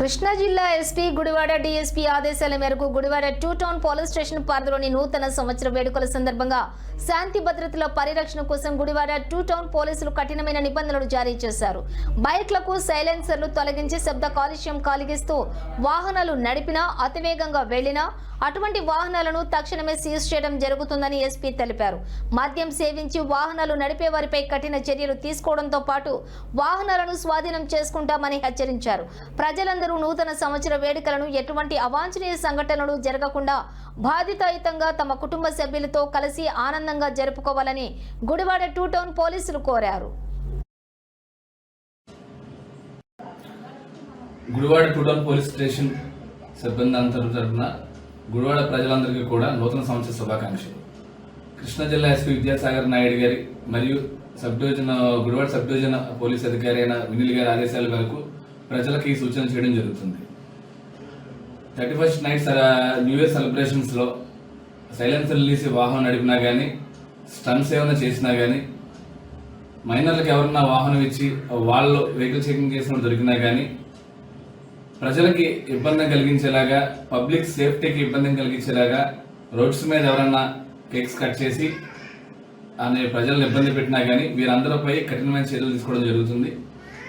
కృష్ణా జిల్లా SP Gudivada DSP ఆదేశాల మేరకు Gudivada two town police station పరిధిలోని నూతన సంవత్సర వేడుకల సందర్భంగా శాంతి భద్రతల పరిరక్షణ కోసం గుడివాడ టూ టౌన్ పోలీసులు కఠినమైన నిబంధనలు జారీ చేశారు. బైక్లకు సైలెన్సర్లు తొలగించి శబ్ద కాలుష్యం కలిగిస్తూ వాహనాలు నడిపినా అతివేగంగా వెళ్ళినా అటువంటి వాహనాలను తక్షణమే సీజ్ చేయడం జరుగుతుందని ఎస్పీ తెలిపారు. మద్యం సేవించి వాహనాలు నడిపే వారిపై కఠిన చర్యలు తీసుకోవడంతో పాటు వాహనాలను స్వాధీనం చేసుకుంటామని హెచ్చరించారు. ప్రజలందరూ నూతన సంవత్సర వేడుకలను ఎటువంటి అవాంఛనీయ సంఘటనలు జరగకుండా బాధితాయుతంగా తమ కుటుంబ సభ్యులతో కలిసి ఆనందంగా జరుపుకోవాలని గుడివాడ టూ టౌన్ పోలీసులు కోరారు. గుడివాడ టూటౌన్ పోలీస్ స్టేషన్ సిబ్బంది అంతరం తరఫున గుడివాడ ప్రజలందరికీ కూడా నూతన సంవత్సర శుభాకాంక్షలు. కృష్ణా జిల్లా ఎస్పీ విద్యాసాగర్ నాయుడు గారి మరియు sub division Gudivada sub division police అధికారి అయిన వినిల్ గారి ఆదేశాల మేరకు ప్రజలకు ఈ సూచన చేయడం జరుగుతుంది. Thirty first night new year సెలబ్రేషన్స్లో silencer తీసి వాహనం నడిపినా కానీ స్టన్స్ ఏమైనా చేసినా కానీ మైనర్లకు ఎవరన్నా వాహనం ఇచ్చి వాళ్ళు వెహికల్ చెకింగ్ చేసిన దొరికినా కానీ ప్రజలకి ఇబ్బంది కలిగించేలాగా పబ్లిక్ సేఫ్టీకి ఇబ్బంది కలిగించేలాగా రోడ్స్ మీద ఎవరన్నా కేక్స్ కట్ చేసి అనే ప్రజలను ఇబ్బంది పెట్టినా కానీ వీరందరిపై కఠినమైన చర్యలు తీసుకోవడం జరుగుతుంది.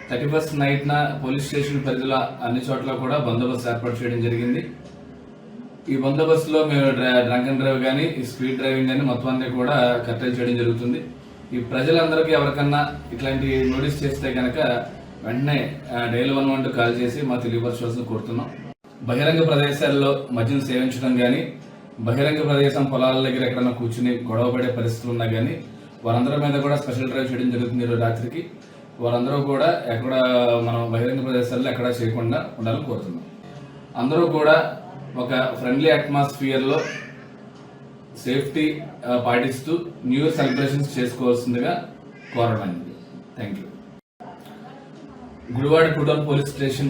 థర్టీ ఫస్ట్ నైట్న పోలీస్ స్టేషన్ పరిధిలో అన్ని చోట్ల కూడా బందోబస్తు ఏర్పాటు చేయడం జరిగింది. ఈ బందోబస్తులో మేము డ్రంక్ అండ్ డ్రైవ్ కానీ ఈ స్పీడ్ డ్రైవింగ్ కానీ మొత్తం అన్ని కూడా కట్టడి చేయడం జరుగుతుంది. ఈ ప్రజలందరికీ ఎవరికన్నా ఇట్లాంటి నోటీస్ చేస్తే కనుక వెంటనే డైల్ వన్ వన్ కాల్ చేసి మా తెలియపరచవలసిన కోరుతున్నాం. బహిరంగ ప్రదేశాల్లో మద్యం సేవించడం కానీ బహిరంగ ప్రదేశం పొలాల దగ్గర ఎక్కడన్నా కూర్చుని గొడవ పడే పరిస్థితులు ఉన్నా కానీ వారందరి మీద కూడా స్పెషల్ డ్రైవ్ చేయడం జరుగుతుంది ఈరోజు రాత్రికి. వారందరూ కూడా ఎక్కడ మనం బహిరంగ ప్రదేశాల్లో ఎక్కడ చేయకుండా ఉండాలని కోరుతున్నాం. అందరూ కూడా ఒక ఫ్రెండ్లీ అట్మాస్ఫియర్లో సేఫ్టీ పాటిస్తూ న్యూ ఇయర్ సెలబ్రేషన్స్ చేసుకోవాల్సిందిగా కోరడం గుడివాడ టూటౌన్ పోలీస్ స్టేషన్